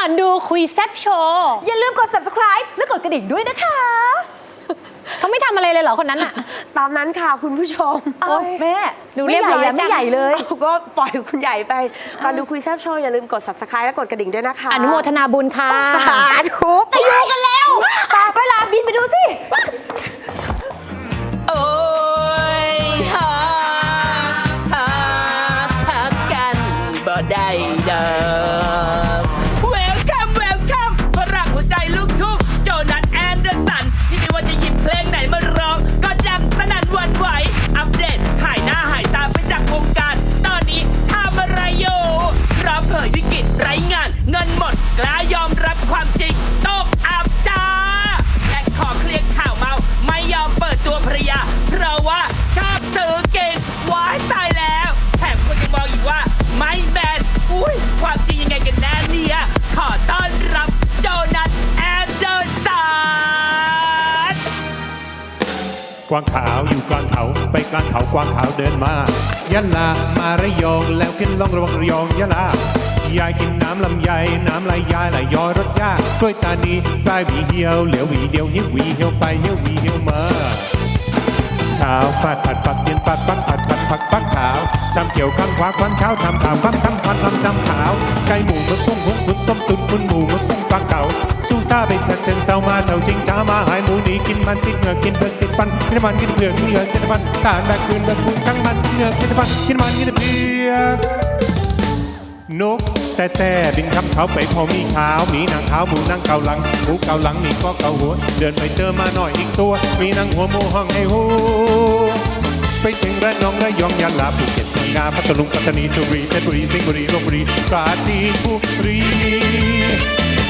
อนดูคุยแซบโชว์อย่าลืมกด subscribe และกดกระดิ่งด้วยนะคะ เขาไม่ทำอะไรเลยเหรอคนนั้นอะตามนั้นค่ะคุณผู้ชมโอ้แม่ดูไม่เรียบใหญ่ร้อยอะไม่จังใหญ่เลยเอาก็ปล่อยคุณใหญ่ไปก่อนดูคุยแซบโชว์อย่าลืมกด subscribe และกดกระดิ่งด้วยนะคะอนุโมทนาบุญค่ะ สาธุไปดูกันแล้วตาไปลาบินไปดูสิ โอ้ยหาหาหากันบ่ได้ดอก งาน เงินหมดกล้ายอมรับความจริงตกอับจ้าและขอเคลียร์ข่าวเมา ไม่ยอมเปิดตัวภรรยา เพราะว่าชอบซื้อเก่งว้ายตายแล้วแถมคนยังมองอีกว่า ไม่แมนอุ้ยความจริงยังไงกันแน่เนี่ย ขอต้อนรับโจนัสแอนเดอร์สันกวางขาวอยู่กลางเขาไปกลางเขากวางขาวเดินมายะลามาระยองแล้วขึ้นล่องระวังระยองยะลา ยายกินน้ำลำไยน้ำไหลยายไหลย้อยรถยากกล้วยตานีปลายหวีเดียวเหลียวหวีเดียวเหิ้วหวีเหี่ยวไปเหี่ยวหวีเหี่ยวมาเช้าฟาดผัดปักเย็นปัดปักผัดผัดผักปักขาวจำเกี่ยวข้างขวาควันเช้าทำขาวควันคำควันลำจำขาวไก่หมูมึกปุ้งหุงมึกต้มตุ๋นคุณหมูมึกปุ้งปลาเก๋าสู้ซาไปจัดเชิงเศร้ามาเศร้าจริงจ้ามาหายหมูหนีกินมันติดเหงือกกินเปลือกติดฟันกินมันกินเปลือกกินเหงือกกินมันทานแบบคืนแบบคุณช่างมันกินเหงือกกินมันกินมันกินเปลือกนก แต่แต่บินคำเขาไปพอมีขาวมีนางขาวหมูนางเกาหลังหมูเกาหลังมีก็เกาหัว เดินไปเจอมาหน่อยอีกตัว มีนางหัวหมูห้องให้หูไปถึงระนองระยองยะลาภูเก็ตพังงาพัทลุงปัตตานีชลบุรีเพชรบุรีสิงห์บุรีลบบุรีปราจีนบุรี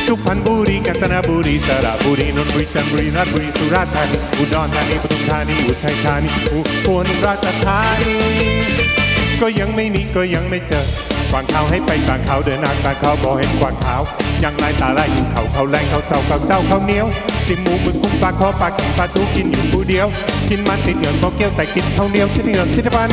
สุพรรณบุรีกาญจนบุรีสระบุรีนนทบุรีจันทบุรีราชบุรีสุราษฎร์ธานีอุดรธานีปทุมธานีอุทัยธานีอุบลราชธานีก็ยังไม่มีก็ยังไม่เจอ กวางเขาให้ไปกวางเขาเดินนางกวางเขาบอกเห็นกวางเขายังลายตาลายอยู่เขาเขาแรงเขาเศร้าเขาเจ้าเขาเหนียวจิ้มหมูบึกกุ้งปลาคอปลากินปลาทูกินอยู่ผู้เดียว กินมันติดเหงื่อพอเกี้ยวแต่กินข้าเหนียวชิ้เหงื่อชิ้นพัน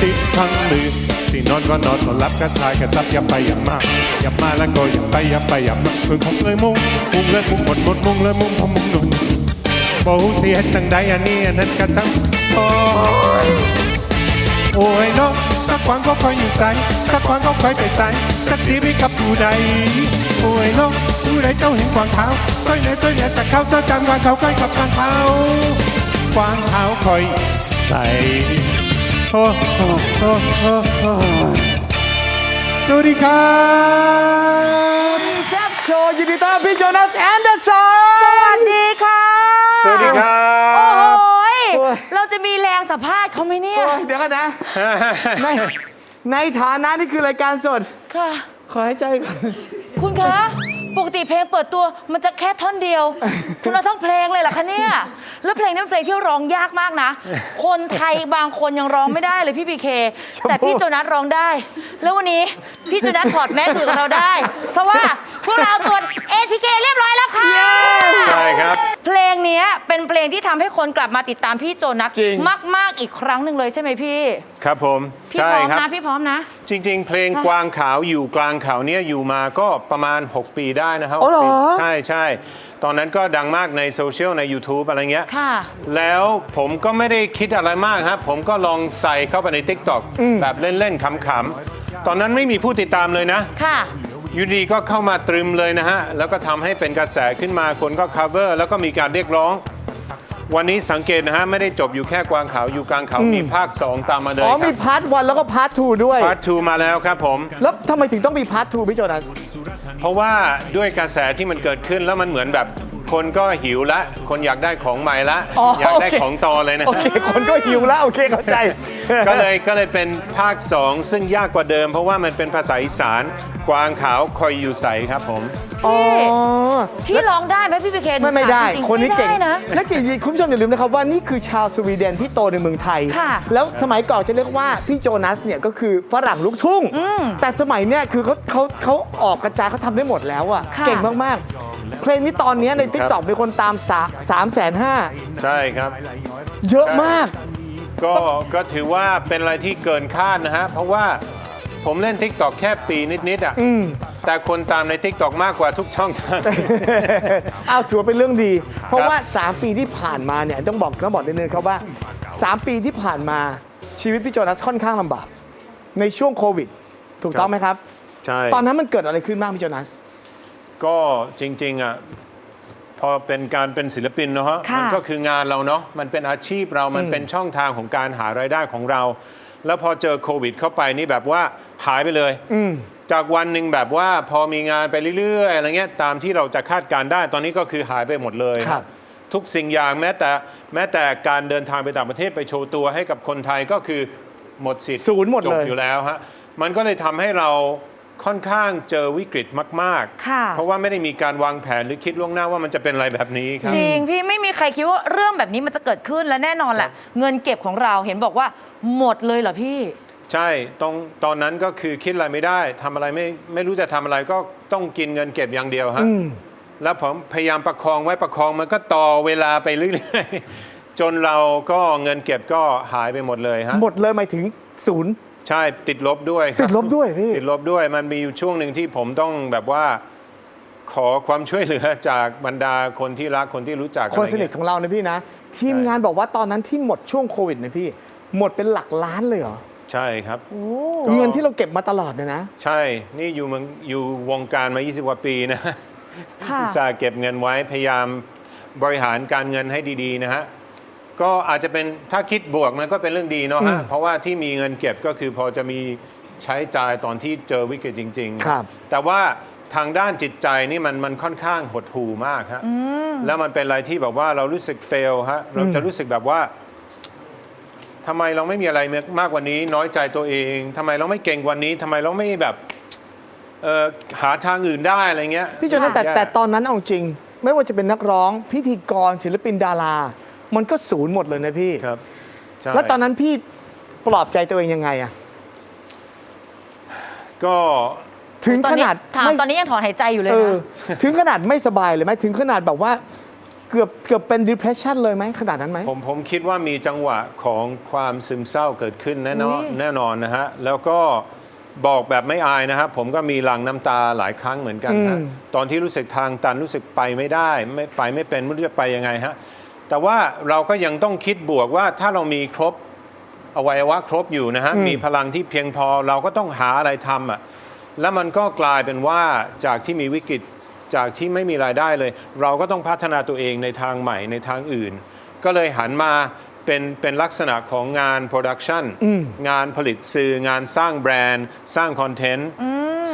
ติดทั้งลืมสินอนก็นอนนอนรับกระชายกระซับอย่าไปอย่ามาอย่ามาแล้วก็อย่าไปอย่าไปอย่ามามึงคงเลยมุ่งมุ่งเลยมุ่งหมดหมดมุ่งเลยมุ่งพอมุ่งหนุนบอกหูเสียจังใดอันนี้อันนั้นกระจังโอ้ โอ้ยน้องถ้าขวางก็คอยอยู่ใสถ้าขวางก็คอยไปใสจักสีไปกับผู้ใด โอ้ยน้องผู้ใดเจ้าเห็นกวางขาสร้อยเหนือสร้อยเหนือจากเขาเจ้าจำกวางเขาใกล้กับกวางขากวางขาคอยใสโอ้โอ้โอ้โอ้โอ้สวัสดีครับ แซบโชว์ยินดีต้อนรับพี่โจนัสแอนเดอร์สัน สวัสดีค่ะ สวัสดีครั โอ้ บ โหย โอ้ย เรา จะมีแรงสัมภาษณ์เขาไหมเนี่ย โอ้ยเดี๋ยวกันนะในในฐานะนี่คือรายการสด ค่ะ ขอให้ใจก่อน คุณคะ ปกติเพลงเปิดตัวมันจะแค่ท่อนเดียว คุณเอาทั้งเพลงเลยเหรอคะเนี่ย แล้วเพลงนี้เป็นเพลงที่ร้องยากมากนะ คนไทยบางคนยังร้องไม่ได้เลยพี่พีเค แต่พี่โจนัสร้องได้ แล้ววันนี้พี่โจนัสถอดแมสคุยกับเราได้ เพราะว่าพวกเราตรวจ ATK เรียบร้อยแล้วค่ะใช่ครับ เพลงเนี้ยเป็นเพลงที่ทำให้คนกลับมาติดตามพี่โจนัสจริงมาก ๆ อีกครั้งหนึ่งเลยใช่ไหมพี่ ครับผม พี่ใช่พร้อมครับนะพี่พร้อมนะ จริง ๆ เพลงกวางขาวอยู่กลางเขาเนี่ยอยู่มาก็ประมาณ 6 ปีได้นะครับอ๋อเหรอปีใช่ใช่ตอนนั้นก็ดังมากในโซเชียลใน YouTube อะไรเงี้ย ค่ะ แล้วผมก็ไม่ได้คิดอะไรมากครับ ผมก็ลองใส่เข้าไปใน TikTok แบบเล่น ๆ ขำๆ ตอนนั้นไม่มีผู้ติดตามเลยนะ ค่ะ อยูดีก็เข้ามาตรึมเลยนะฮะ แล้วก็ทำให้เป็นกระแสขึ้นมาคนก็ cover แล้วก็มีการเรียกร้อง วันนี้สังเกตนะฮะ ไม่ได้จบอยู่แค่กวางขาวอยู่กลางเขามีภาค 2 ตามมาเลยอ๋อคมีรับพาร์ทวันแล้วก็พาร์ททูด้วย พาร์ท2มาแล้วครับผม แล้วทำไมถึงต้องมีพาร์ททูพี่โจนัส เพราะว่าด้วยกระแสที่มันเกิดขึ้นแล้วมันเหมือนแบบ คนก็หิวละ คนอยากได้ของใหม่ละ อ๋ออยากได้โอเค ของต่อเลยนะ โอเคคนก็หิวแล้วโอเคเข้าใจ ก็เลยก็เลยเป็นภาค 2 ซึ่งยากกว่าเดิม เพราะว่ามันเป็นภาษาอีสาน กวางขาวคอยอยู่ใสครับผม อ๋อ พี่ร้องได้ไหมพี่พีเคไม่ไม่ได้ จริงๆคนนี้เก่งไม่ได้นะ และจริงๆคุณผู้ชมอย่าลืมนะครับว่านี่คือชาวสวีเดนที่โตในเมืองไทย ค่ะ แล้วสมัยก่อนจะเรียกว่าพี่โจนัสเนี่ยก็คือฝรั่งลูกทุ่ง แต่สมัยเนี่ยคือเขาเขาเขาออกกระจายเขาทำได้หมดแล้วอะ ค่ะ เก่งมาก ๆ เพลงนี้ตอนนี้ในทิกตอกมีคนตามสาสามแสนห้าใช่ครับ เยอะมาก ก็ก็ถือว่าเป็นอะไรที่เกินคาดนะฮะ เพราะว่าผมเล่น t ิ k t o k แค่ปีนิดๆอะอืมแต่คนตามใน t ิ k t o k มากกว่าทุกช่องทางเอาถือว่าเป็นเรื่องดี เพราะว่า 3 ปีที่ผ่านมาเนี่ยต้องบอกต้องบอกนิดนึงครับว่า 3 ปีที่ผ่านมาชีวิตพี่โจนัสค่อนข้างลำบาก ในช่วงโควิด ถูกต้องไหมครับ ใช่ ตอนนั้นมันเกิดอะไรขึ้นบ้างพี่โจนัส ก็จริงๆอะพอเป็นการเป็นศิลปินเนาะค่ะ มัก็คืองานเราเนาะมันเป็นอาชีพเรามันเป็นช่องทางของการหารายได้ของเรา แล้วพอเจอโควิด เข้าไปนี่แบบว่าหายไปเลย อืม จากวันหนึ่งแบบว่าพอมีงานไปเรื่อยๆอะไรเงี้ยตามที่เราจะคาดการณ์ได้ตอนนี้ก็คือหายไปหมดเลยครับ ทุกสิ่งอย่างแม้แต่แม้แต่การเดินทางไปต่างประเทศไปโชว์ตัวให้กับคนไทยก็คือหมดสิทธิ์ศูนย์หมดจบเลย อยู่แล้วฮะมันก็เลยทำให้เรา ค่อนข้างเจอวิกฤตมาก ค่ะๆ เพราะว่าไม่ได้มีการวางแผนหรือคิดล่วงหน้าว่ามันจะเป็นอะไรแบบนี้ครับ จริงพี่ไม่มีใครคิดว่าเรื่องแบบนี้มันจะเกิดขึ้นและแน่นอนแหละ เงินเก็บของเราเห็นบอกว่าหมดเลยเหรอพี่ ใช่ตรงตอนนั้นก็คือคิดอะไรไม่ได้ทำอะไรไม่ไม่รู้จะทำอะไรก็ต้องกินเงินเก็บอย่างเดียวฮะอืมแล้วผมพยายามประคองไว้ประคองมันก็ต่อเวลาไปเรื่อยๆ จนเราก็เงินเก็บก็หายไปหมดเลยฮะ หมดเลยหมายถึงศูนย์ ใช่ติดลบด้วยครับติดลบด้วยพี่ ติดลบด้วยมันมีอยู่ช่วงหนึ่งที่ผมต้องแบบว่า ขอความช่วยเหลือจากบรรดาคนที่รักคนที่รู้จักคนสนิทอะไรเงี้ย ของเรานะพี่นะ ทีมงานบอกว่าตอนนั้นที่หมดช่วงโควิดนะพี่ หมดเป็นหลักล้านเลยเหรอ ใช่ครับก็ เงินที่เราเก็บมาตลอดเนี่ยนะ ใช่นี่อยู่เมืองอยู่วงการมา 20 กว่าปีนะ ค่ะ อุตส่าห์เก็บเงินไว้พยายามบริหารการเงินให้ดี ๆ นะฮะ ก็อาจจะเป็นถ้าคิดบวกมันก็เป็นเรื่องดีเนาะฮะเพราะว่าที่มีเงินเก็บก็คือพอจะมีใช้จ่ายตอนที่เจอวิกฤตจริง ๆ ครับ แต่ว่าทางด้านจิตใจนี่มันมันค่อนข้างหดหู่มากฮะแล้วมันเป็นอะไรที่แบบว่าเรารู้สึกเฟลฮะเราจะรู้สึกแบบว่าทำไมเราไม่มีอะไรมากกว่านี้ น้อยใจตัวเองทำไมเราไม่เก่งกว่านี้ทำไมเราไม่แบบเอ่อหาทางอื่นได้อะไรเงี้ยพี่โจนัสแต่แย่แต่ตอนนั้นเอาจริง ไม่ว่าจะเป็นนักร้องพิธีกรศิลปินดารา มันก็ศูนย์หมดเลยนะพี่ครับใช่แล้วตอนนั้นพี่ปลอบใจตัวเองยังไงอะก็ถึงตอขนนี้นาดถามไม่ ตอนนี้ยังถอนหายใจอยู่เลยเออนะ ถึงขนาดไม่สบายเลยไหมถึงขนาดแบบว่าเกือบเกือบเป็น depression เลยไหมขนาดนั้นไหม ผมผมคิดว่ามีจังหวะของความซึมเศร้าเกิดขึ้นแน่นอนอุ๊ย แน่นอนนะฮะ แล้วก็บอกแบบไม่อายนะครับ ผมก็มีหลังน้ำตาหลายครั้งเหมือนกันฮะอืม ตอนที่รู้สึกทางตันรู้สึกไปไม่ได้ ไม่ไปไม่เป็นไม่รู้จะไปยังไงฮะ แต่ว่าเราก็ยังต้องคิดบวกว่าถ้าเรามีครบอวัยวะครบอยู่นะฮะ มีพลังที่เพียงพอเราก็ต้องหาอะไรทำอะแล้วมันก็กลายเป็นว่าจากที่มีวิกฤตจากที่ไม่มีรายได้เลย เราก็ต้องพัฒนาตัวเองในทางใหม่ในทางอื่น ก็เลยหันมาเป็นเป็นลักษณะของงานโปรดักชันงานผลิตสื่องานสร้างแบรนด์ สร้างคอนเทนต์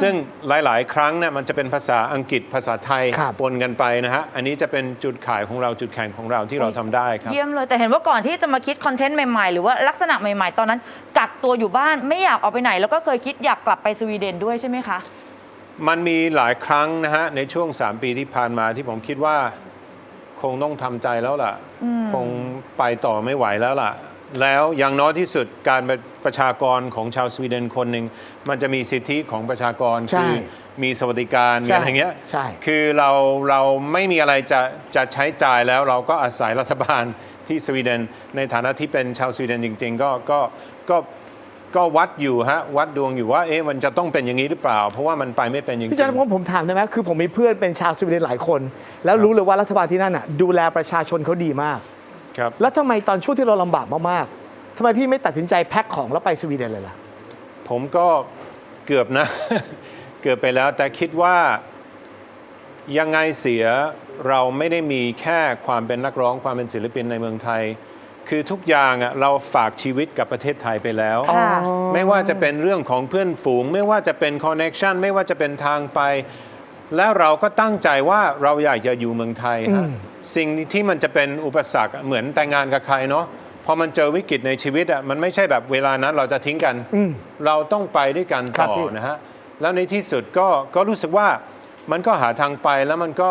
ซึ่งหลาย ๆ ครั้งเนี่ยมันจะเป็นภาษาอังกฤษภาษาไทยครับ ปนกันไปนะฮะ อันนี้จะเป็นจุดขายของเราจุดแข็งของเราที่เราทำได้ครับ เยี่ยมเลยแต่เห็นว่าก่อนที่จะมาคิดคอนเทนต์ใหม่ๆ หรือว่าลักษณะใหม่ๆ ตอนนั้นกักตัวอยู่บ้านไม่อยากออกไปไหน แล้วก็เคยคิดอยากกลับไปสวีเดนด้วยใช่ไหมคะ มันมีหลายครั้งนะฮะ ในช่วง 3 ปีที่ผ่านมาที่ผมคิดว่า คงต้องทำใจแล้วล่ะ คงไปต่อไม่ไหวแล้วล่ะ แล้วอย่างน้อยที่สุดการเป็นประชากรของชาวสวีเดนคนหนึ่งมันจะมีสิทธิของประชากร ใช่คืมีสวัสดิการมีใช่อะไรเงี้ยใช่ คือเราเราไม่มีอะไรจะจะใช้จ่ายแล้วเราก็อาศัยรัฐบาลที่สวีเดน ในฐานะที่เป็นชาวสวีเดนจริง ๆ ก็ก็ก็ก็วัดอยู่ฮะวัดดวงอยู่ว่าเอ๊ะมันจะต้องเป็นอย่างนี้หรือเปล่า เพราะว่ามันไปไม่เป็นจริงพี่โจนัสผมผมถามได้ไหมคือผมมีเพื่อนเป็นชาวสวีเดนหลายคน แล้วรู้เลยว่ารัฐบาลที่นั่นอะดูแลประชาชนเขาดีมากๆ ครับแล้วทำไมตอนช่วงที่เราลำบากมากๆทำไมพี่ไม่ตัดสินใจแพ็คของแล้วไปสวีเดนเลยล่ะ ผมก็เกือบนะ เกือบไปแล้วแต่คิดว่ายังไงเสียเราไม่ได้มีแค่ความเป็นนักร้องความเป็นศิลปินในเมืองไทย คือทุกอย่างอะเราฝากชีวิตกับประเทศไทยไปแล้ว ค่ะ ไม่ว่าจะเป็นเรื่องของเพื่อนฝูง ไม่ว่าจะเป็นคอนเน็ชันไม่ว่าจะเป็นทางไป แล้วเราก็ตั้งใจว่าเราอยากจะอยู่เมืองไทยฮะสิ่งที่มันจะเป็นอุปสรรคอะเหมือนแต่งงานกับใครเนาะพอมันเจอวิกฤตในชีวิตอะมันไม่ใช่แบบเวลานั้นเราจะทิ้งกัน เราต้องไปด้วยกันครับต่อพี่นะฮะแล้วในที่สุดก็ก็รู้สึกว่ามันก็หาทางไปแล้วมันก็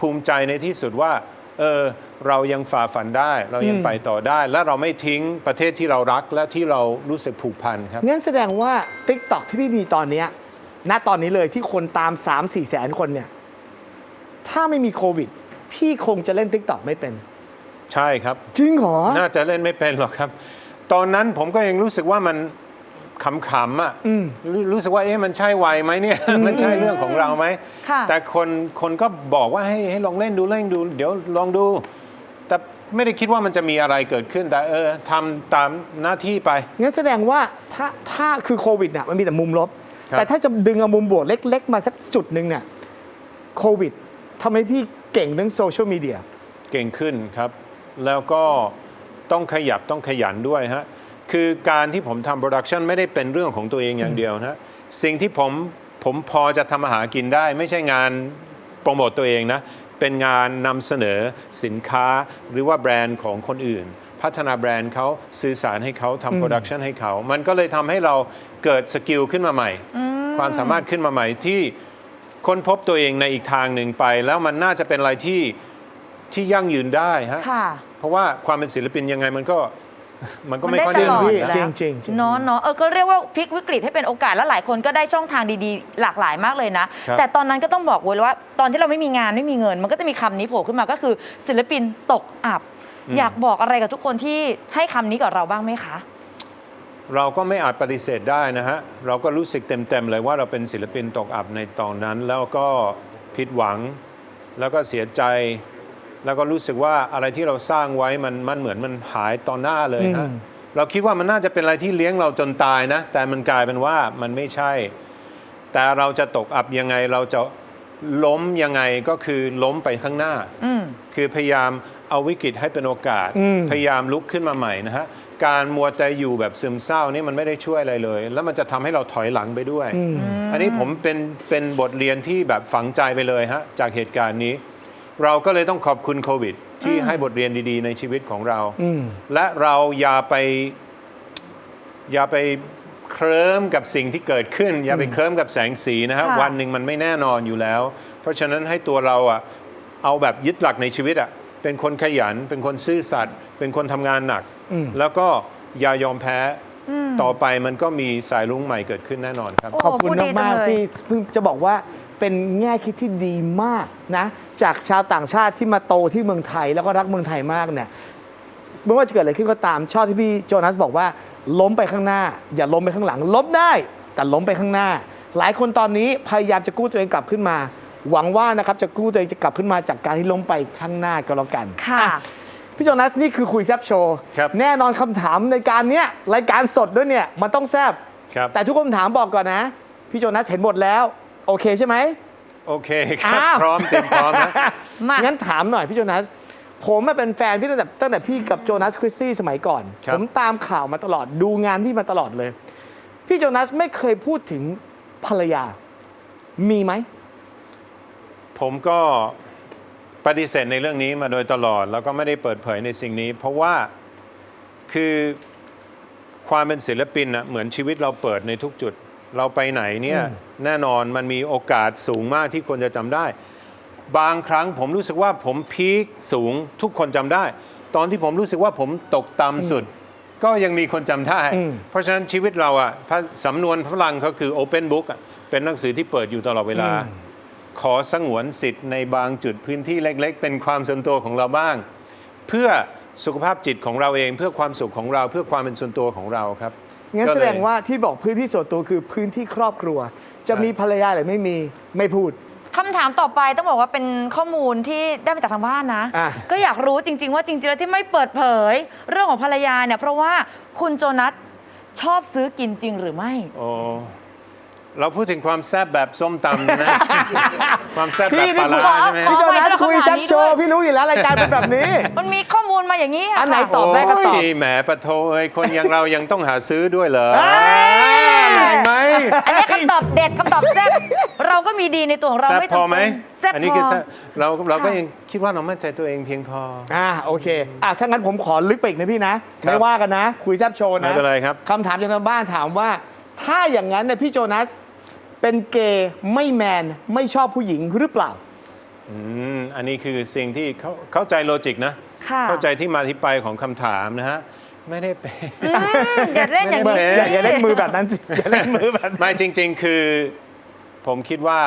ภูมิใจในที่สุดว่าเออเรายังฝ่าฟันได้ เรายังไปต่อได้ และเราไม่ทิ้งประเทศที่เรารักและที่เรารู้สึกผูกพันครับงั้นแสดงว่า t ิ k t o k ที่พี่มีตอนเนี้ย ณตอนนี้เลยที่คนตาม 3 4 แสนคนเนี่ย ถ้าไม่มีโควิด พี่คงจะเล่น t ิ k t o k ไม่เป็น ใช่ครับ จริงเหรอ น่าจะเล่นไม่เป็นหรอกครับ ตอนนั้นผมก็ยังรู้สึกว่ามันขำๆอะรู้รู้สึกว่าเอ๊ะมันใช่วัยไหมเนี่ย มันใช่เรื่องของเราไหม ค่ะ แต่คนคนก็บอกว่าให้ให้ลองเล่นดูเล่นดู เดี๋ยวลองดู แต่ไม่ได้คิดว่ามันจะมีอะไรเกิดขึ้นแต่เออทำตามหน้าที่ไป งั้นแสดงว่าถ้าถ้าคือโควิดน่ะมันมีแต่มุมลบครับ แต่ถ้าจะดึงเอามุมบวกเล็ก ๆ มาสักจุดหนึ่งเนี่ยโควิดทำให้พี่เก่งเรื่องโซเชียลมีเดียเก่งขึ้นครับ แล้วก็ต้องขยับต้องขยันด้วยฮะ คือการที่ผมทำโปรดักชันไม่ได้เป็นเรื่องของตัวเองอย่างเดียวนะสิ่งที่ผมผมพอจะทำอาหารกินได้ ไม่ใช่งานโปรโมตตัวเองนะ เป็นงานนำเสนอสินค้าหรือว่าแบรนด์ของคนอื่น พัฒนาแบรนด์เขาสื่อสารให้เขาทำโปรดักชันให้เขา มันก็เลยทำให้เรา เกิดสกิลขึ้นมาใหม่ ความสามารถขึ้นมาใหม่ที่ค้นพบตัวเองในอีกทางหนึ่งไป แล้วมันน่าจะเป็นอะไรที่ที่ยั่งยืนได้ฮะค่ะ เพราะว่าความเป็นศิลปินยังไงมันก็ มันก็ไม่ค่อยมันได้ตลอดแน่นอนพี่ยู่แล้วจริงจริงจริง เนาะเนาะเออก็เรียกว่าพลิกวิกฤตให้เป็นโอกาสแล้วหลายคนก็ได้ช่องทางดีๆ หลากหลายมากเลยนะ ครับ แต่ตอนนั้นก็ต้องบอกไว้เลยว่า ตอนที่เราไม่มีงานไม่มีเงิน มันก็จะมีคำนี้โผล่ขึ้นมาก็คือศิลปินตกอับ อยากบอกอะไรกับทุกคนที่ให้คำนี้กับเราบ้างไหมคะ เราก็ไม่อาจปฏิเสธได้นะฮะ เราก็รู้สึกเต็มๆเลยว่าเราเป็นศิลปินตกอับในตอนนั้น แล้วก็ผิดหวัง แล้วก็เสียใจ แล้วก็รู้สึกว่าอะไรที่เราสร้างไว้มันมันเหมือนมันหายตอนหน้าเลยฮะเราคิดว่ามันน่าจะเป็นอะไรที่เลี้ยงเราจนตายนะ แต่มันกลายเป็นว่ามันไม่ใช่ แต่เราจะตกอับยังไงเราจะล้มยังไงก็คือล้มไปข้างหน้าอืมคือพยายามเอาวิกฤตให้เป็นโอกาสอืมพยายามลุกขึ้นมาใหม่นะฮะ การมัวแต่อยู่แบบซึมเศร้านี่มันไม่ได้ช่วยอะไรเลย แล้วมันจะทำให้เราถอยหลังไปด้วย อันนี้ผมเป็นเป็นบทเรียนที่แบบฝังใจไปเลยฮะจากเหตุการณ์นี้ เราก็เลยต้องขอบคุณโควิด ที่ให้บทเรียนดีๆ ในชีวิตของเรา อืม และเราอย่าไป อย่าไปเคลิ้มกับสิ่งที่เกิดขึ้น อย่าไปเคลิ้มกับแสงสีนะฮะค่ะ วันหนึ่งมันไม่แน่นอนอยู่แล้ว เพราะฉะนั้นให้ตัวเราอะเอาแบบยึดหลักในชีวิตอะเป็นคนขยัน เป็นคนซื่อสัตย์เป็นคนทำงานหนักอืม แล้วก็อย่ายอมแพ้ต่อไปมันก็มีสายรุ้งใหม่เกิดขึ้นแน่นอนครับโอ้ขอบคุณพูดดีมากจังเลยๆพี่เพิ่งจะบอกว่าเป็นแง่คิดที่ดีมากนะ จากชาวต่างชาติที่มาโตที่เมืองไทยแล้วก็รักเมืองไทยมากเนี่ยไม่ว่าจะเกิดอะไรขึ้นก็ตามชอบที่พี่โจนัสบอกว่า ล้มไปข้างหน้า อย่าล้มไปข้างหลัง ล้มได้ แต่ล้มไปข้างหน้า หลายคนตอนนี้พยายามจะกู้ตัวเองกลับขึ้นมา หวังว่านะครับจะกู้ตัวเองจะกลับขึ้นมาจากการที่ล้มไปข้างหน้าก็แล้วกันค่ะอ่ พี่โจนัสนี่คือคุยแซบโชว์ครับ แน่นอนคำถามในการเนี้ยรายการสดด้วยเนี่ยมันต้องแซบครับ แต่ทุกคำถามบอกก่อนนะ พี่โจนัสเห็นหมดแล้ว โอเคใช่ไหม โอเคครับอ้าว พร้อมเต็มพร้อมนะมางั้นถามหน่อยพี่โจนัส ผมมาเป็นแฟนพี่ตั้งแต่ตั้งแต่พี่กับโจนัสคริสซี่สมัยก่อนครับผมตามข่าวมาตลอดดูงานพี่มาตลอดเลย พี่โจนัสไม่เคยพูดถึงภรรยา มีไหมผมก็ ปฏิเสธในเรื่องนี้มาโดยตลอด แล้วก็ไม่ได้เปิดเผยในสิ่งนี้ เพราะว่าคือความเป็นศิลปินนะเหมือนชีวิตเราเปิดในทุกจุด เราไปไหนเนี่ยแน่นอนมันมีโอกาสสูงมากที่คนจะจำได้ บางครั้งผมรู้สึกว่าผมพีคสูงทุกคนจำได้ ตอนที่ผมรู้สึกว่าผมตกต่ำสุด ก็ยังมีคนจำได้อืมเพราะฉะนั้นชีวิตเราอะพระสำนวนพลังเขาคือ Open Book อะเป็นหนังสือที่เปิดอยู่ตลอดเวลา ขอสงวนสิทธิ์ในบางจุดพื้นที่เล็ก ๆ เป็นความส่วนตัวของเราบ้าง เพื่อสุขภาพจิตของเราเอง เพื่อความสุขของเราเพื่อความเป็นส่วนตัวของเราครับงั้นก็แสเลยดงว่าที่บอกพื้นที่ส่วนตัวคือพื้นที่ครอบครัว จะมีภรรยาหรือไม่มีไม่พูด คำถามต่อไปต้องบอกว่าเป็นข้อมูลที่ได้มาจากทางบ้านนะ อะ ก็อยากรู้จริง ๆ ว่าจริงๆแล้วที่ไม่เปิดเผย เรื่องของภรรยาเนี่ยเพราะว่าคุณโจนัสชอบซื้อกินจริงหรือไม่ โอ้ เราพูดถึงความแซ่บแบบส้มตำนะ ความแซ่บแบบพี่ปลานี่ร้าใช่ไหมขอพี่โจนัสขอคุยขอแซ่บนี้โชด้วยว์พี่รู้อยู่แล้วรายการเป็นแบบนี้ มันมีข้อมูลมาอย่างนี้ะอันไหนค่ะตอบได้ก็ตอบ โยแหมปะโทเอ้ยคนอย่างเรายังต้องหาซื้อด้วยเหรอเอ้ยเห็นไหม อันนี้คำตอบเด็ดคำตอบแซ่บเราก็มีดีในตัวของเราแซ่บไม่พอจำไหมเป็นแซ่บอันนี้พคืออ แซ่บเราเราก็ค่ะ ยังคิดว่าเรามั่นใจตัวเองเพียงพอ อ่าโอเคอะถ้างั้นผมขอลึกไปอีกนะพี่นะ ครับไม่ว่ากันนะ คุยแซบโชว์นะไม่เป็นไรครับ คำถามจากทางบ้านถามว่า ถ้าอย่างนั้นเนี่ยพี่โจนัสเป็นเกย์ไม่แมนไม่ชอบผู้หญิงหรือเปล่า อืมอันนี้คือสิ่งที่เขาเข้าใจโลจิกนะ ค่ะเข้าใจที่มาที่ไปของคำถามนะฮะ ไม่ได้เป็น อืมอย่าเล่นอย่างนี้ อย่าอย่าเล่นมือแบบนั้นสิ อย่าเล่นมือแบบนั้น ไม่จริง ๆ คือผมคิดว่า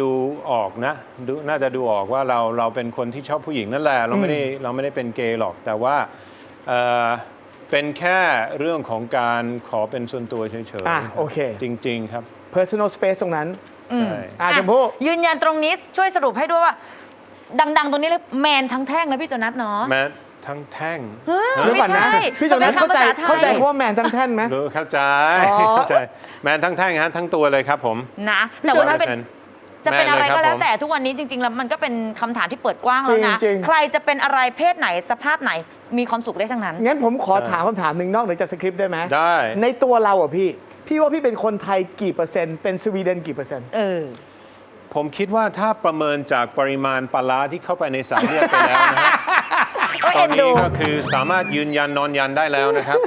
ดูออกนะดูน่าจะดูออกว่าเราเราเป็นคนที่ชอบผู้หญิงนั่นแหละ เราไม่ได้เราไม่ได้เป็นเกย์หรอก แต่ว่าเอ่อ เป็นแค่เรื่องของการขอเป็นส่วนตัวเฉยอะๆโอเค จริง ๆ ครับ personal space ตรงนั้นใช่ อะชมพู่ ยืนยันตรงนี้ช่วยสรุปให้ด้วยว่า ดัง ๆ ตรงนี้เลยแมนทั้งแท่งนะพี่โจนัสเนาะแม้ทั้งแท่งเดี๋ยวก่อนนะ ไม่ใช่พี่โจนัสมันเป็นเข้าใจคำภาษาไทยเข้าใจคำว่าแมนทั้งแท่นไหม รู้เข้าใจอ๋อ เข้าใจ แมนทั้งแท่งฮะทั้งตัวเลยครับผม นะพี่แต่โจว่านัสถ้าเป็น100% จะเป็นอะไรก็แล้วม่นเยคบผมแต่ทุกวันนี้จริงๆแล้วมันก็เป็นคำถามที่เปิดกว้างแล้วนะ จริงๆ ใครจะเป็นอะไรเพศไหนสภาพไหนมีความสุขได้ทั้งนั้น งั้นผมขอใช่ถามคำถามหนึ่งนอกเหนือจากสคริปต์ได้ไหมได้ ในตัวเราอะพี่ พี่ว่าพี่เป็นคนไทยกี่เปอร์เซ็นต์ เป็นสวีเดนกี่เปอร์เซ็นต์ เออ ผมคิดว่าถ้าประเมินจากปริมาณปลาร้าที่เข้าไปในสายเลือดไปแล้วนะฮะ ก็ตอเอ็นนดู นี้ก็คือสามารถยืนยันนอนยันได้แล้วนะครับ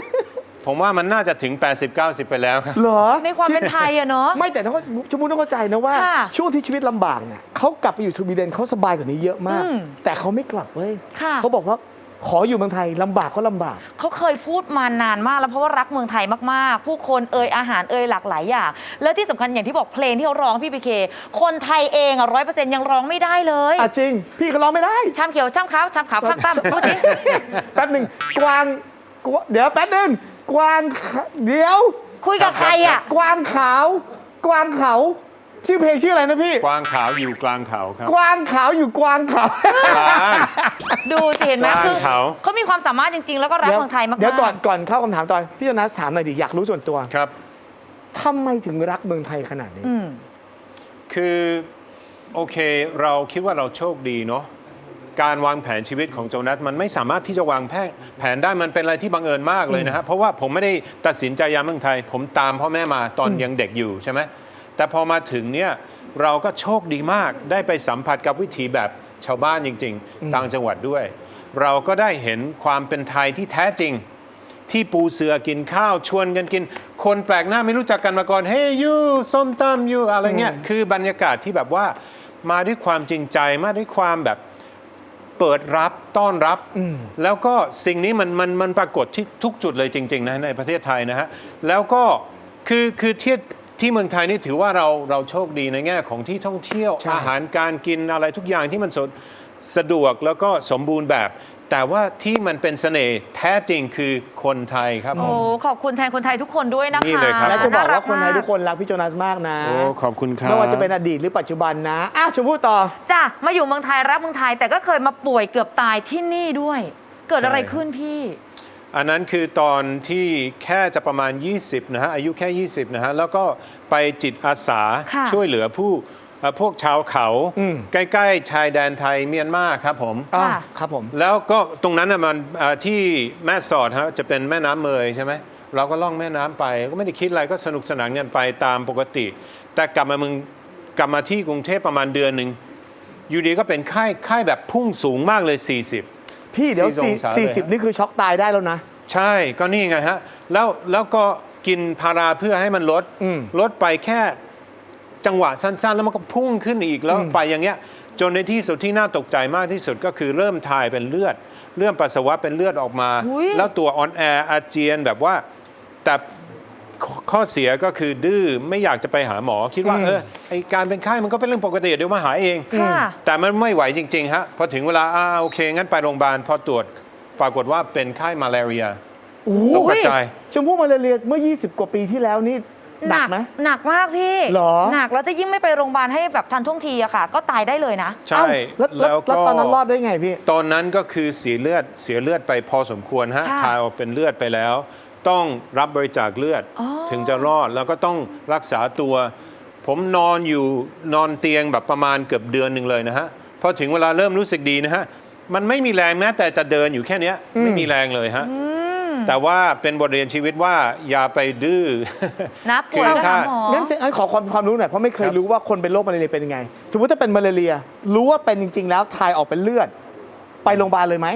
ผมว่ามันน่าจะถึง 80-90 ไปแล้วครับ เหรอในความเป็นไทยอะเนาะ ไม่แต่ต้องชมพู่ต้องเข้าใจนะว่า ค่ะ ช่วงที่ชีวิตลำบากเนี่ยเขากลับไปอยู่สวีเดนเขาสบายกว่านี้เยอะมาก อืมแต่เขาไม่กลับเว้ยค่ะ เขาบอกว่าขออยู่เมืองไทยลำบากก็ลำบาก เขาเคยพูดมานานมากแล้วเพราะว่ารักเมืองไทยมากๆ ผู้คนเอ่ยอาหารเอ่ยหลากหลายอย่างแล้วที่สำคัญอย่างที่บอกเพลงที่เขาร้องพี่พีเคคนไทยเองอะร้อยเปอร์เซ็นต์ยังร้องไม่ได้เลยอะจริง พี่เขาร้องไม่ได้ ชามเขียวชามขาวชามขาวฟ้ามฟ้ามพูดสิ แป๊บหนึ่งกวางกวเดี๋ยวแป๊บหนึง กวางขาเดี๋ยว คุยกับใครอะ กวางขาว กวางเขาชื่อเพลงชื่ออะไรนะพี่ กวางขาวอยู่กลางเขาครับ กวางขาวอยู่กวางเขากลาง ดูสิเห็นไหมกลางคือเขา เขามีความสามารถจริง ๆ แล้วก็รักเมืองไทยมากๆเดี๋ยวก่อนก่อนเข้าคำถามตอนพี่โจนัสถามหน่อยดิอยากรู้ส่วนตัวครับ ทำไมถึงรักเมืองไทยขนาดนี้ อืม คือ โอเค เราคิดว่าเราโชคดีเนาะ การวางแผนชีวิตของโจนัสมันไม่สามารถที่จะวางแผนแผนได้มันเป็นอะไรที่บังเอิญมากเลยนะฮะเพราะว่าผมไม่ได้ตัดสินใจยามเมืองไทย ผมตามพ่อแม่มาตอนยังเด็กอยู่ใช่ไหมแต่พอมาถึงเนี่ยเราก็โชคดีมากได้ไปสัมผัสกับวิถีแบบชาวบ้านจริง ๆ ต่างจังหวัดด้วย เราก็ได้เห็นความเป็นไทยที่แท้จริง ที่ปูเสือกินข้าวชวนกันกิน คนแปลกหน้าไม่รู้จักกันมาก่อนเฮ้ยยูส้มตำยูอะไรเงี้ยคือบรรยากาศที่แบบว่ามาด้วยความจริงใจมาด้วยความแบบ เปิดรับต้อนรับ แล้วก็สิ่งนี้มันมันมันปรากฏที่ทุกจุดเลยจริง ๆ นะในประเทศไทยนะฮะ แล้วก็คือคือที่ที่เมืองไทยนี่ถือว่าเราเราโชคดีในแง่ของที่ท่องเที่ยวใช่อาหารการกินอะไรทุกอย่างที่มันสดสะดวกแล้วก็สมบูรณ์แบบ แต่ว่าที่มันเป็นเสน่ห์แท้จริงคือคนไทยครับผโอ้ม ขอบคุณแทนคนไทยทุกคนด้วยนะคะนี่เลยครับ และจะบอกว่าคนไทยรัมทุกคนรักพี่โจนัสมากนะโอ้ขอบคุณครับ ไม่ว่าจะเป็นอดีตหรือปัจจุบันนะอะชมพู่ต่อ จ้ะมาอยู่เมืองไทยรักเมืองไทย แต่ก็เคยมาป่วยเกือบตายที่นี่ด้วย เกิดอะไรขึ้นพี่ อันนั้นคือตอนที่แค่จะประมาณ 20 นะฮะ อายุแค่ 20 นะฮะ แล้วก็ไปจิตอาสาค่ะช่วยเหลือผู้ เอ่อพวกชาวเขาอืม ใกล้ ๆ ชายแดนไทยเมียนมาครับผม อะค่ะ ครับผม แล้วก็ตรงนั้นน่ะมันเอ่อที่แม่สอดฮะจะเป็นแม่น้ำเมยใช่ไหมเราก็ล่องแม่น้ำไป ก็ไม่ได้คิดอะไรก็สนุกสนานกันไปตามปกติ แต่กลับมาเมึงกลับมาที่กรุงเทพประมาณเดือนหนึ่งอยู่ดีก็เป็นไข้ไข้แบบพุ่งสูงมากเลย 40 พี่เดี๋ยวสี่สี่องศาเลยสี่สิบฮะ นี่คือช็อกตายได้แล้วนะ ใช่ก็นี่ไงฮะ แล้วแล้วก็กินพาราเพื่อให้มันลดอืม ลดไปแค่ จังหวะสั้นๆ แล้วมันก็พุ่งขึ้นอีกแล้วไปอย่างเงี้ยจนในที่สุดที่น่าตกใจมากที่สุดก็คือเริ่มถ่ายเป็นเลือด เริ่มปัสสาวะเป็นเลือดออกมาอุ๊ยแล้วตัวออนแอร์อาเจียนแบบว่าแต่ข้อข้อเสียก็คือดื้อไม่อยากจะไปหาหมอ คิดว่าเออไอการเป็นไข้มันก็เป็นเรื่องปกติเดี๋ยวมาหาเองค่ะแต่มันไม่ไหวจริง ๆ ฮะ พอถึงเวลาอ่าโอเค งั้นไปโรงพยาบาลพอตรวจปรากฏว่าเป็นไข้มาลาเรียโอ้โหตกกระจายชมพู่มาเลเรียเมื่อ 20 กว่าปีที่แล้วนี่ หนักไหมหนักมากพี่หรอ หนักแล้วจะยิ่งไม่ไปโรงพยาบาลให้แบบทันท่วงทีอะค่ะ ก็ตายได้เลยนะใช่เอ้าแล้วแล้วแล้วตอนนั้นรอดได้ไงพี่ ตอนนั้นก็คือเสียเลือดเสียเลือดไปพอสมควรฮะค่ะทายออกเป็นเลือดไปแล้ว ต้องรับบริจาคเลือดอ๋อถึงจะรอดแล้วก็ต้องรักษาตัว ผมนอนอยู่นอนเตียงแบบประมาณเกือบเดือนหนึ่งเลยนะฮะพอถึงเวลาเริ่มรู้สึกดีนะฮะมันไม่มีแรงแม้แต่จะเดินอยู่แค่เนี้ยไม่มีแรงเลยฮะ แต่ว่าเป็นบทเรียนชีวิตว่าอย่าไปดื้อ นะป่วยคือก็ถ้า หาหมอ งั้นเจ๊งั้นขอความความรู้หน่อยเพราะไม่เคยครับ รู้ว่าคนเป็นโรคมาเลเรียเป็นยังไง สมมติถ้าเป็นมาเลเรีย รู้ว่าเป็นจริง ๆ แล้วถ่ายออกเป็นเลือด ไปโรงพยาบาลเลยไหม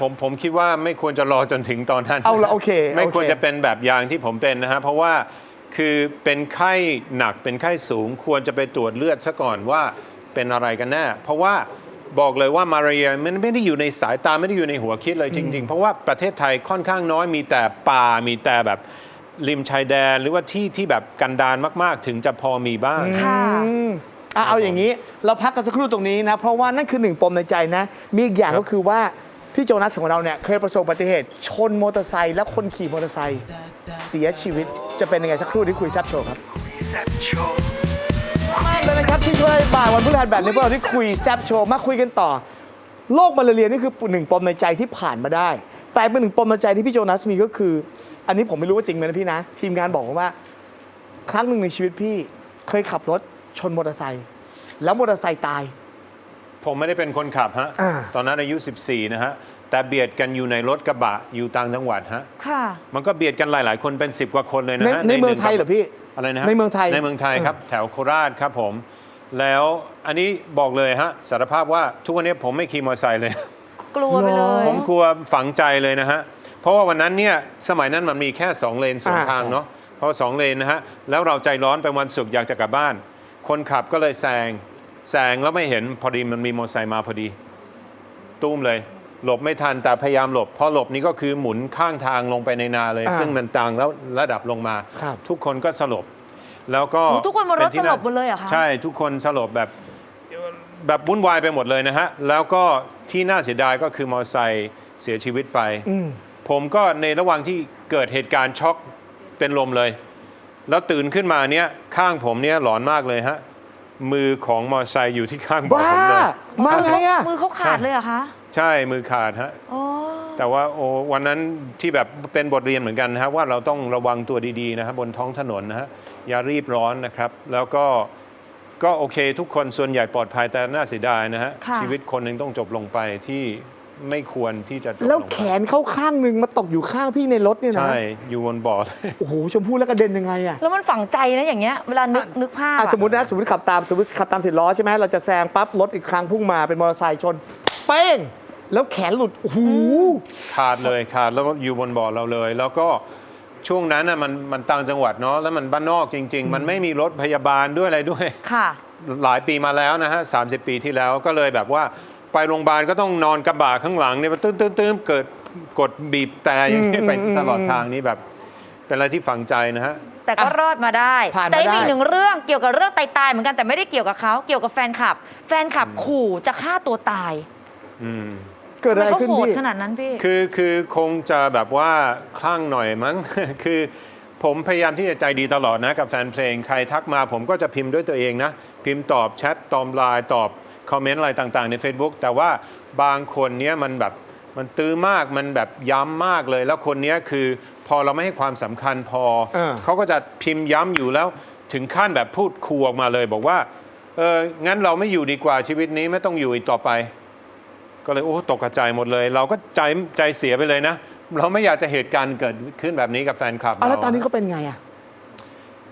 ผมผมคิดว่าไม่ควรจะรอจนถึงตอนนั้นเอาละโอเคไม่โอเค ควรจะเป็นแบบอย่างที่ผมเป็นนะฮะเพราะว่าคือเป็นไข้หนักเป็นไข้สูง ควรจะไปตรวจเลือดซะก่อนว่าเป็นอะไรกันแน่เพราะว่า บอกเลยว่ามาเรียมันไม่ได้อยู่ในสายตาไม่ได้อยู่ในหัวคิดเลยจริง ๆ เพราะว่าประเทศไทยค่อนข้างน้อยมีแต่ป่ามีแต่แบบริมชายแดนหรือว่าที่ที่แบบกันดารมากๆ ถึงจะพอมีบ้าง ค่ะ อืมอะเอาอย่างนี้เราพักกันสักครู่ตรงนี้นะ เพราะว่านั่นคือหนึ่งปมในใจนะ มีอีกอย่างครับก็คือว่า พี่โจนัสของเราเนี่ย เคยประสบอุบัติเหตุ ชนมอเตอร์ไซค์และคนขี่มอเตอร์ไซค์เสียชีวิตจะเป็นยังไงสักครู่ที่คุยแซบโชว์ครับ มากเลยนะครับที่ช่วยบ่ายวันพฤหัสแบบนี้พวกเราที่คุยแซบโชว์มาคุยกันต่อ โรคมาลาเรียนี่คือหนึ่งปมในใจที่ผ่านมาได้ แต่เป็นหนึ่งปมในใจที่พี่โจนัสมีก็คือ อันนี้ผมไม่รู้ว่าจริงไหมนะพี่นะ ทีมงานบอกผมว่า ครั้งหนึ่งในชีวิตพี่เคยขับรถชนมอเตอร์ไซค์แล้วมอเตอร์ไซค์ตาย ผมไม่ได้เป็นคนขับฮะ อ่า ตอนนั้นอายุ 14 นะฮะ แต่เบียดกันอยู่ในรถกระบะอยู่ต่างจังหวัดฮะ ค่ะ มันก็เบียดกันหลาย ๆ คนเป็น 10 กว่าคนเลยนะในฮะในเมืองงไทยเหรอพี่ อะไรนะฮะในเมืองไทยในเมืองไทยครับ แถวโคราชครับผม แล้วอันนี้บอกเลยฮะสารภาพว่าทุกวันนี้ผมไม่ขี่มอเตอร์ไซค์เลย กลัวไปเลย ผมกลัวฝังใจเลยนะฮะ เพราะว่าวันนั้นเนี่ยสมัยนั้นมันมีแค่ 2 เลนสองอ่าทางใช่เนาะเพราะสองเลนนะฮะ แล้วเราใจร้อนไปวันศุกร์อยากจะกลับบ้าน คนขับก็เลยแซงแซงแล้วไม่เห็นพอดีมันมีมอเตอร์ไซค์มาพอดี ตุ้มเลย หลบไม่ทันแต่พยายามหลบพอหลบนี่ก็คือหมุนข้างทางลงไปในนาเลย อ่าซึ่งมันต่างแล้วระดับลงมา ครับทุกคนก็สลบ แล้วก็โอ้ทุกคนบนรถป็ที่สลบหมดเลยเหรอคะ ใช่ทุกคนสลบแบบแบบวุ่นวายไปหมดเลยนะฮะ แล้วก็ที่น่าเสียดายก็คือมอเตอร์ไซค์เสียชีวิตไปผมก็ในระหว่างที่เกิดเหตุการณ์ช็อกเป็นลมเลย แล้วตื่นขึ้นมาเนี้ยข้างผมเนี้ยหลอนมากเลยฮะ มือของมอเตอร์ไซค์อยู่ที่ข้างเบาะบ้าผมเลย มาไงอะมือเขาขาดเลยเหรอคะ ใช่มือขาดฮะโอ้แต่ว่าโอ้วันนั้นที่แบบเป็นบทเรียนเหมือนกันนะฮะว่าเราต้องระวังตัวดีๆนะครับบนท้องถนนนะฮะอย่ารีบร้อนนะครับ แล้วก็ก็โอเคทุกคนส่วนใหญ่ปลอดภัยแต่น่าเสียดายนะฮะค่ะ ชีวิตคนหนึ่งต้องจบลงไปที่ไม่ควรที่จะจบแล้วลงแขไปนเข้าข้างหนึ่งมาตกอยู่ข้างพี่ในรถเนี่ยนะใช่อยู่บนบอร์ด โอ้โหชมพู่แล้วกระเด็นยังไงอะ แล้วมันฝังใจนะอย่างเงี้ยเวลานึกนึกภาพอะอะสมมตินะสมมติขับตามสมมติขับตามสิบล้อใช่ไหมเราจะแซงปั๊บรถอีกครั้งพุ่งมาเป็นมอเตอร์ไซค์ชนเป้ง แล้วแขนหลุดโอ้โหขาดเลยขาดแล้วก็อยู่บนบอร์ดเราเลย แล้วก็ช่วงนั้นน่ะมันมันต่างจังหวัดเนาะแล้วมันบ้านนอกจริง ๆ มันไม่มีรถพยาบาลด้วยอะไรด้วย ค่ะ หลายปีมาแล้วนะฮะสาปีที่แล้วก็เลยแบบว่าไปโรงพยาบาลก็ต้องนอนกระบะข้างหลังเนี่ยตื้มตื้มตื้มเกิดกดบีบแต่อย่างนี้ไปตลอดทางนี้แบบ เป็นอะไรที่ฝังใจนะฮะ แต่ก็รอดมาได้ ผ่านมาแต่มีได้อีกหนึ่งเรื่องเกี่ยวกับเรื่องตายๆเหมือนกันแต่ไม่ได้เกี่ยวกับเขาเกี่ยวกับแฟนคลับ แฟนคลับขู่จะฆ่าตัวตาย อืม เกิดทำอะไมไรเขาขึ้นโหดพี่ขนาดนั้นพี่ คือคือคงจะแบบว่าคลั่งหน่อยมั้ง คือผมพยายามที่จะใจดีตลอดนะกับแฟนเพลงใครทักมาผมก็จะพิมพ์ด้วยตัวเองนะ พิมพ์ตอบแชทตอบไลน์ตอบคอมเมนต์อะไรต่างๆ ใน Facebook แต่ว่าบางคนเนี้ยมันแบบมันตื้อมากมันแบบย้ำมากเลย แล้วคนเนี้ยคือพอเราไม่ให้ความสำคัญพอเออ เขาก็จะพิมพ์ย้ำอยู่แล้วถึงขั้นแบบพูดคูออกมาเลย บอกว่าเอองั้นเราไม่อยู่ดีกว่าชีวิตนี้ไม่ต้องอยู่อีกต่อไป ก็เลยโอ้ตกกระจายหมดเลย เราก็ใจใจเสียไปเลยนะ เราไม่อยากจะเหตุการณ์เกิดขึ้นแบบนี้กับแฟนคลับเอาแล้วเราตอนนี้เขาเป็นไงอะ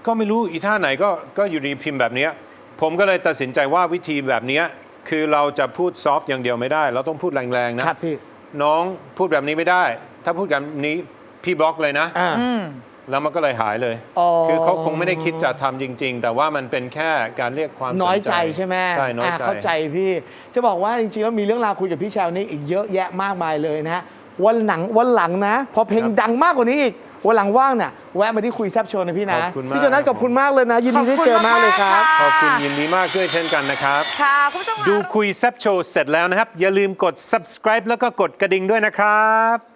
ก็ไม่รู้อีท่าไหนก็ก็อยู่ดีพิมพ์แบบเนี้ยผมก็เลยตัดสินใจว่าวิธีแบบเนี้ยคือเราจะพูดซอฟต์อย่างเดียวไม่ได้ เราต้องพูดแรงๆนะครับพี่น้องพูดแบบนี้ไม่ได้ ถ้าพูดแบบนี้พี่บล็อกเลยนะ อ่า อืม แล้วมันก็เลยหายเลย อ๋อ คือเขาคงไม่ได้คิดจะทำจริง ๆ แต่ว่ามันเป็นแค่การเรียกความสน้อยใจใช่ไหมใช่น้อยอ่าใจเข้าใจพี่ จะบอกว่าจริงๆ แล้วมีเรื่องราวคุยกับพี่ชาวนี่อีกเยอะแยะมากมายเลยนะฮะวันหลังวันหลังนะ พอเพลงดังมากกว่านี้อีก วันหลังว่างน่ะแวะมาที่คุยแซบโชว์นะพี่นะ ขอบคุณมาก พี่โจนัสขอบคุณมากเลยนะ ยินดีได้ขอบคุณเจอมากเลยครับมากๆขอบคุณค่ะยินดีมากด้วยเช่นกันนะครับ ค่ะ คุณผู้ชมค่ะ ดูคุยแซบโชว์เสร็จแล้วนะครับ อย่าลืมกด subscribe แล้วก็กดกระดิ่งด้วยนะครับ